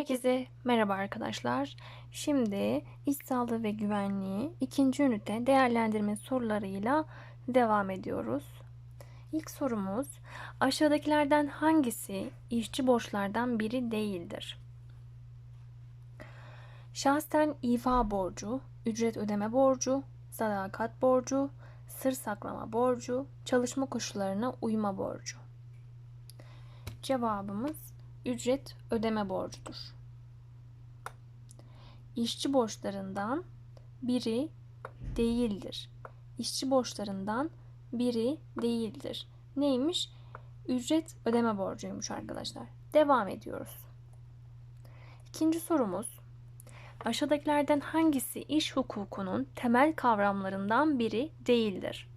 Herkese merhaba arkadaşlar. Şimdi iş sağlığı ve güvenliği ikinci ünite değerlendirme sorularıyla devam ediyoruz. İlk sorumuz aşağıdakilerden hangisi işçi borçlardan biri değildir? Şahsen ifa borcu, ücret ödeme borcu, sadakat borcu, sır saklama borcu, çalışma koşullarına uyma borcu. Cevabımız ücret ödeme borcudur. İşçi borçlarından biri değildir. İşçi borçlarından biri değildir. Neymiş? Ücret ödeme borcuymuş arkadaşlar. Devam ediyoruz. İkinci sorumuz. Aşağıdakilerden hangisi iş hukukunun temel kavramlarından biri değildir?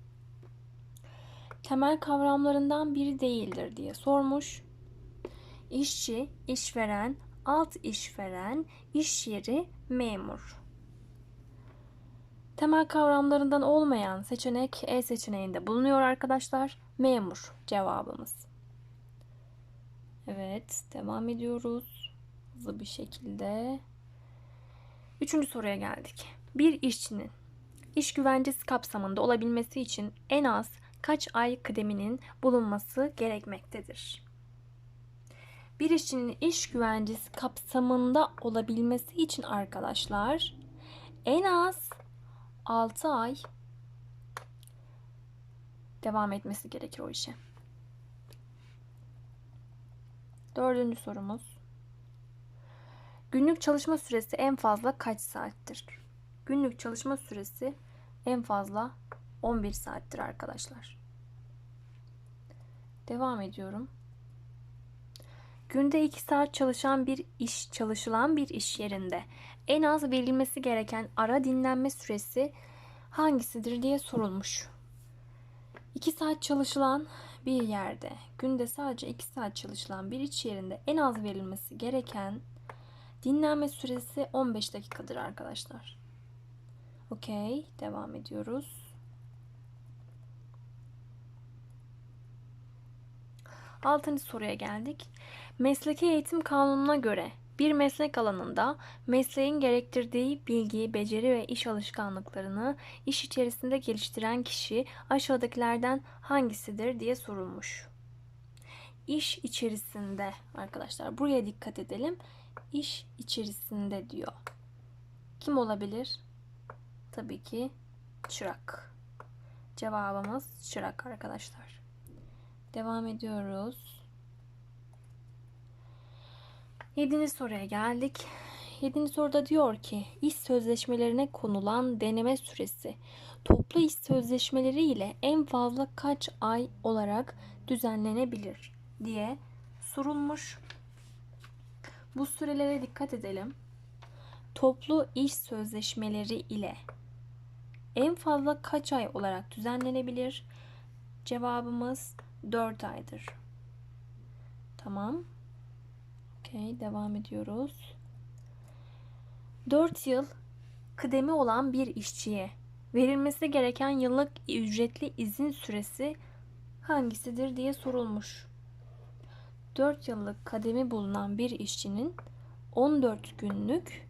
Temel kavramlarından biri değildir diye sormuş işçi, işveren, alt işveren, iş yeri, memur. Temel kavramlarından olmayan seçenek E seçeneğinde bulunuyor arkadaşlar. Memur cevabımız. Evet, devam ediyoruz. Hızlı bir şekilde. Üçüncü soruya geldik. Bir işçinin iş güvencesi kapsamında olabilmesi için en az kaç ay kıdeminin bulunması gerekmektedir? Bir işçinin iş güvencesi kapsamında olabilmesi için arkadaşlar en az 6 ay devam etmesi gerekir o işe. Dördüncü sorumuz. Günlük çalışma süresi en fazla kaç saattir? Günlük çalışma süresi en fazla 11 saattir arkadaşlar. Devam ediyorum. Günde 2 saat çalışan bir iş çalışılan bir iş yerinde en az verilmesi gereken ara dinlenme süresi hangisidir diye sorulmuş. 2 saat çalışılan bir yerde günde sadece 2 saat çalışılan bir iş yerinde en az verilmesi gereken dinlenme süresi 15 dakikadır arkadaşlar. Okey, devam ediyoruz. Altıncı soruya geldik. Mesleki eğitim kanununa göre bir meslek alanında mesleğin gerektirdiği bilgi, beceri ve iş alışkanlıklarını iş içerisinde geliştiren kişi aşağıdakilerden hangisidir diye sorulmuş. İş içerisinde arkadaşlar buraya dikkat edelim. İş içerisinde diyor. Kim olabilir? Tabii ki çırak. Cevabımız çırak arkadaşlar. Devam ediyoruz. Yedinci soruya geldik. Yedinci soruda diyor ki iş sözleşmelerine konulan deneme süresi toplu iş sözleşmeleri ile en fazla kaç ay olarak düzenlenebilir diye sorulmuş. Bu sürelere dikkat edelim. Toplu iş sözleşmeleri ile en fazla kaç ay olarak düzenlenebilir? Cevabımız 4 aydır. Tamam. Okey, devam ediyoruz. 4 yıl kıdemi olan bir işçiye verilmesi gereken yıllık ücretli izin süresi hangisidir diye sorulmuş. 4 yıllık kademi bulunan bir işçinin 14 günlük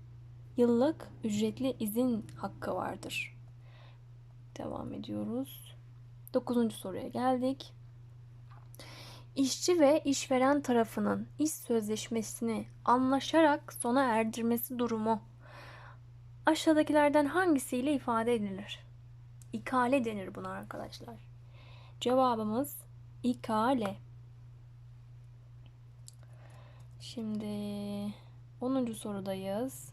yıllık ücretli izin hakkı vardır. Devam ediyoruz. 9. soruya geldik. İşçi ve işveren tarafının iş sözleşmesini anlaşarak sona erdirmesi durumu aşağıdakilerden hangisiyle ifade edilir? İkale denir buna arkadaşlar. Cevabımız ikale. Şimdi 10. sorudayız.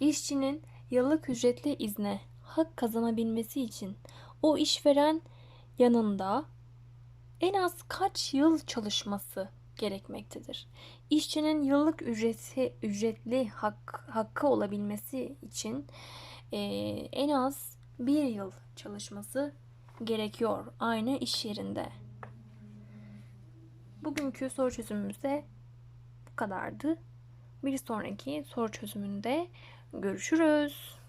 İşçinin yıllık ücretli izne hak kazanabilmesi için o işveren yanında en az kaç yıl çalışması gerekmektedir. İşçinin yıllık ücreti ücretli hak, hakkı olabilmesi için e, en az bir yıl çalışması gerekiyor aynı iş yerinde. Bugünkü soru çözümümüz de bu kadardı. Bir sonraki soru çözümünde görüşürüz.